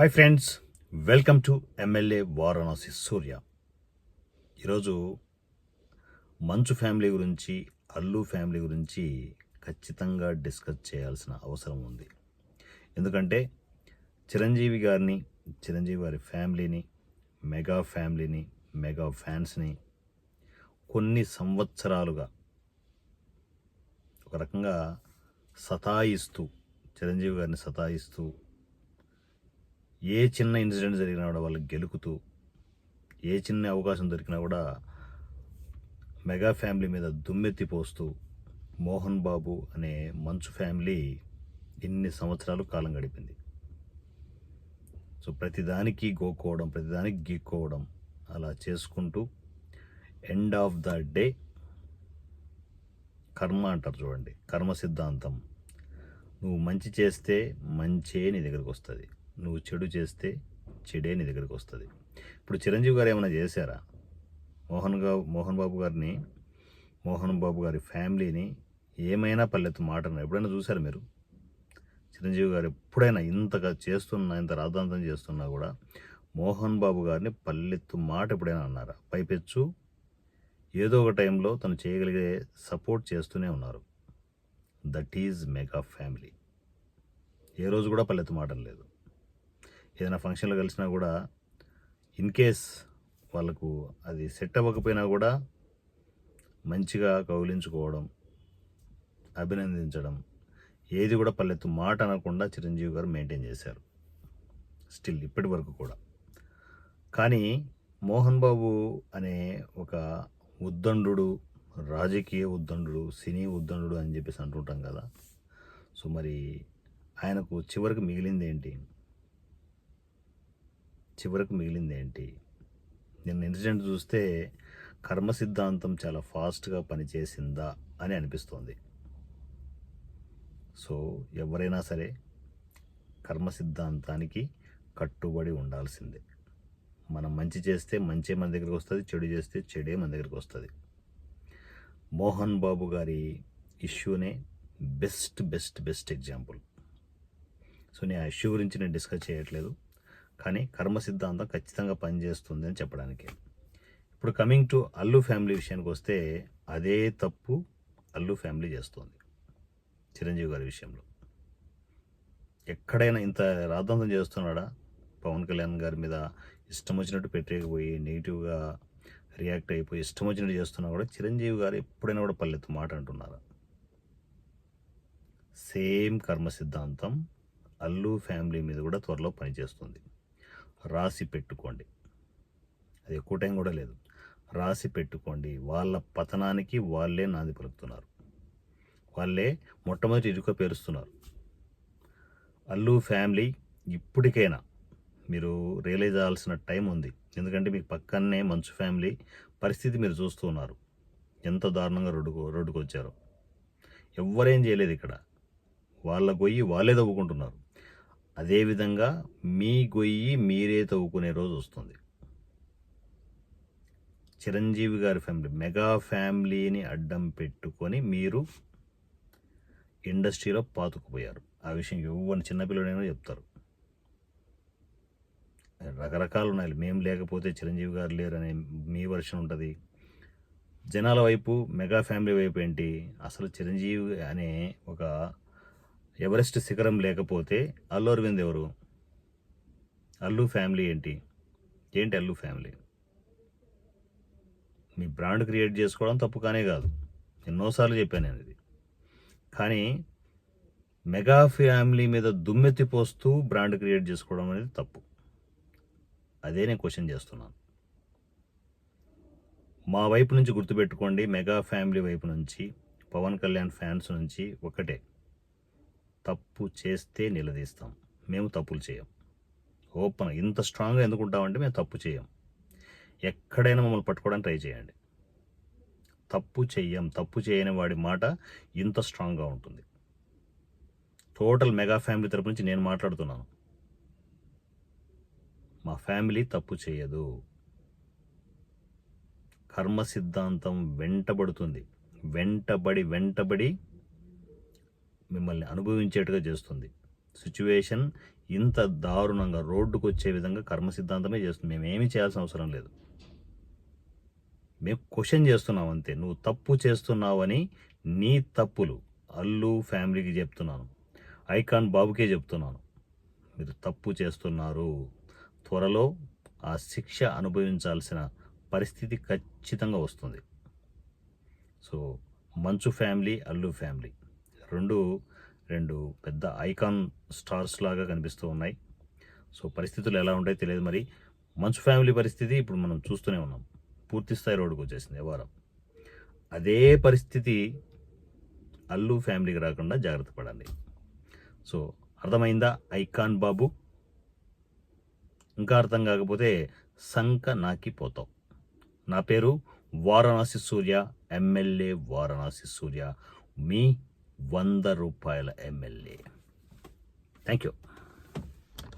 Hi friends welcome to MLA Varanasi Surya ఈరోజు Manchu family గురించి Allu family గురించి ఖచ్చితంగా డిస్కస్ చేయాల్సిన అవసరం ఉంది. ఎందుకంటే చిరంజీవి గారిని చిరంజీవి గారి ఫ్యామిలీని మెగా ఫ్యామిలీని మెగా ఫ్యాన్స్ని కొన్ని సంవత్సరాలుగా ఒక రకంగా సతాయిస్తూ చిరంజీవి గారిని సతాయిస్తూ ఏ చిన్న ఇన్సిడెంట్ జరిగినా కూడా వాళ్ళకి గెలుకుతూ ఏ చిన్న అవకాశం దొరికినా కూడా మెగా ఫ్యామిలీ మీద దుమ్మెత్తి పోస్తూ మోహన్ బాబు అనే మంచు ఫ్యామిలీ ఇన్ని సంవత్సరాలు కాలం గడిపింది. సో ప్రతిదానికి గోక్కోవడం ప్రతిదానికి గీక్కోవడం అలా చేసుకుంటూ ఎండ్ ఆఫ్ ద డే కర్మ అంటారు చూడండి కర్మ సిద్ధాంతం. నువ్వు మంచి చేస్తే మంచే నీ దగ్గరకు వస్తుంది. నువ్వు చెడు చేస్తే చెడే నీ దగ్గరికి వస్తుంది. ఇప్పుడు చిరంజీవి గారు ఏమైనా చేశారా? మోహన్ గారు మోహన్ బాబు గారిని మోహన్ బాబు గారి ఫ్యామిలీని ఏమైనా పల్లెత్తు మాట ఎప్పుడైనా చూశారు మీరు? చిరంజీవి గారు ఎప్పుడైనా ఇంతగా చేస్తున్నా ఇంత రాద్ధాంతం చేస్తున్నా కూడా మోహన్ బాబు గారిని పల్లెత్తు మాట ఎప్పుడైనా అన్నారా? పైపెచ్చు. ఏదో ఒక టైంలో తను చేయగలిగే సపోర్ట్ చేస్తూనే ఉన్నారు. That is mega family. ఏ రోజు కూడా పల్లెత్తు మాటం లేదు. ఏదైనా ఫంక్షన్లో కలిసినా కూడా ఇన్ కేస్ వాళ్ళకు అది సెట్ అవ్వకపోయినా కూడా మంచిగా కౌలించుకోవడం అభినందించడం ఏది కూడా పల్లెత్తు మాట అనకుండా చిరంజీవి గారు మెయింటైన్ చేశారు. స్టిల్ ఇప్పటి వరకు కూడా. కానీ మోహన్ బాబు అనే ఒక ఉద్దండు రాజకీయ ఉద్దండు సినీ ఉద్దండు అని చెప్పేసి అంటుంటాం కదా. సో మరి ఆయనకు చివరికి మిగిలింది ఏంటి? చివరకు మిగిలింది ఏంటి నిన్న ఇన్సిడెంట్ చూస్తే కర్మ సిద్ధాంతం చాలా ఫాస్ట్గా పనిచేసిందా అని అనిపిస్తోంది. సో ఎవరైనా సరే కర్మ సిద్ధాంతానికి కట్టుబడి ఉండాల్సిందే. మనం మంచి చేస్తే మంచే మన దగ్గరికి వస్తుంది చెడు చేస్తే చెడే మన దగ్గరికి వస్తుంది. మోహన్ బాబు గారి ఇష్యూనే best best best example. So నేను ఆ ఇష్యూ గురించి నేను డిస్కస్ చేయట్లేదు. కానీ కర్మ సిద్ధాంతం ఖచ్చితంగా పనిచేస్తుంది అని చెప్పడానికి. ఇప్పుడు కమింగ్ టు అల్లు ఫ్యామిలీ విషయానికి వస్తే అదే తప్పు అల్లు ఫ్యామిలీ చేస్తుంది చిరంజీవి గారి విషయంలో. ఎక్కడైనా ఇంత రాద్ధాంతం చేస్తున్నాడా? పవన్ కళ్యాణ్ గారి మీద ఇష్టం వచ్చినట్టు పెట్టేయకపోయి నెగిటివ్గా రియాక్ట్ అయిపోయి ఇష్టం వచ్చినట్టు చేస్తున్నా కూడా చిరంజీవి గారు ఎప్పుడైనా కూడా పల్లెత్తు మాట అంటున్నారా? సేమ్ కర్మ సిద్ధాంతం అల్లు ఫ్యామిలీ మీద కూడా త్వరలో పనిచేస్తుంది. రాసి పెట్టుకోండి. అది ఎక్కువ టైం కూడా లేదు. రాసి పెట్టుకోండి. వాళ్ళ పతనానికి వాళ్ళే నాంది పలుకుతున్నారు. వాళ్ళే మొట్టమొదటి ఇరుక పేరుస్తున్నారు. అల్లు ఫ్యామిలీ ఇప్పటికైనా మీరు రియలైజ్ అవ్వాల్సిన టైం ఉంది. ఎందుకంటే మీకు పక్కనే మంచు ఫ్యామిలీ పరిస్థితి మీరు చూస్తూ ఉన్నారు. ఎంత దారుణంగా రోడ్డుకు రోడ్డుకు వచ్చారో ఎవ్వరేం చేయలేదు ఇక్కడ. వాళ్ళ గొయ్యి వాళ్ళే తవ్వుకుంటున్నారు. అదేవిధంగా మీ గొయ్యి మీరే తవ్వుకునే రోజు వస్తుంది. చిరంజీవి గారి ఫ్యామిలీ మెగా ఫ్యామిలీని అడ్డం పెట్టుకొని మీరు ఇండస్ట్రీలో పాతుకుపోయారు. ఆ విషయం ఎవరిని చిన్నపిల్లడైనా చెప్తారు. రకరకాలు ఉన్నాయి. మేము లేకపోతే చిరంజీవి గారు లేరు అనే మీ వర్షన్ ఉంటుంది. జనాల వైపు మెగా ఫ్యామిలీ వైపు ఏంటి? అసలు చిరంజీవి అనే ఒక ఎవరెస్ట్ శిఖరం లేకపోతే అల్లు అరవింద్ ఎవరు? అల్లు ఫ్యామిలీ ఏంటి? ఏంటి అల్లు ఫ్యామిలీ? మీ బ్రాండ్ క్రియేట్ చేసుకోవడం తప్పు కానే కాదు. ఎన్నోసార్లు చెప్పాను నేను ఇది. కానీ మెగా ఫ్యామిలీ మీద దుమ్మెత్తి పోస్తూ బ్రాండ్ క్రియేట్ చేసుకోవడం అనేది తప్పు. అదే నేను క్వశ్చన్ చేస్తున్నాను. మా వైపు నుంచి గుర్తుపెట్టుకోండి మెగా ఫ్యామిలీ వైపు నుంచి పవన్ కళ్యాణ్ ఫ్యాన్స్ నుంచి ఒకటే. తప్పు చేస్తే నిలదీస్తాం. మేము తప్పులు చేయం. ఓపెన్ ఇంత స్ట్రాంగ్గా ఎందుకుంటామంటే మేము తప్పు చేయం. ఎక్కడైనా మమ్మల్ని పట్టుకోవడానికి ట్రై చేయండి. తప్పు చెయ్యం. తప్పు చేయని వాడి మాట ఇంత స్ట్రాంగ్గా ఉంటుంది. టోటల్ మెగా ఫ్యామిలీ తరపు నుంచి నేను మాట్లాడుతున్నాను. మా ఫ్యామిలీ తప్పు చేయదు. కర్మ సిద్ధాంతం వెంటబడుతుంది. వెంటబడి వెంటబడి మిమ్మల్ని అనుభవించేట్టుగా చేస్తుంది. సిచ్యువేషన్ ఇంత దారుణంగా రోడ్డుకు వచ్చే విధంగా కర్మ సిద్ధాంతమే చేస్తుంది. మేము ఏమీ చేయాల్సిన అవసరం లేదు. మేము క్వశ్చన్ చేస్తున్నాం అంతే. నువ్వు తప్పు చేస్తున్నావని నీ తప్పులు అల్లు ఫ్యామిలీకి చెప్తున్నాను. ఐకాన్ బాబుకే చెప్తున్నాను. మీరు తప్పు చేస్తున్నారు. త్వరలో ఆ శిక్ష అనుభవించాల్సిన పరిస్థితి ఖచ్చితంగా వస్తుంది. సో మంచు ఫ్యామిలీ అల్లు ఫ్యామిలీ. రెండు రెండు పెద్ద ఐకాన్ స్టార్స్ లాగా కనిపిస్తూ ఉన్నాయి. సో పరిస్థితులు ఎలా ఉంటాయో తెలియదు మరి. మంచు ఫ్యామిలీ పరిస్థితి ఇప్పుడు మనం చూస్తూనే ఉన్నాం. పూర్తి స్థాయి రోడ్డుకు వచ్చేసింది వ్యవహారం అదే పరిస్థితి అల్లు ఫ్యామిలీకి రాకుండా జాగ్రత్త పడండి. సో అర్థమైందా? ఐకాన్ బాబు. ఇంకా అర్థం కాకపోతే సంక నాకి పోతాం నా పేరు వారణాసి సూర్య ఎమ్మెల్యే వారణాసి సూర్య. మీ వంద రూపాయల ఎమ్మెల్యే. Thank you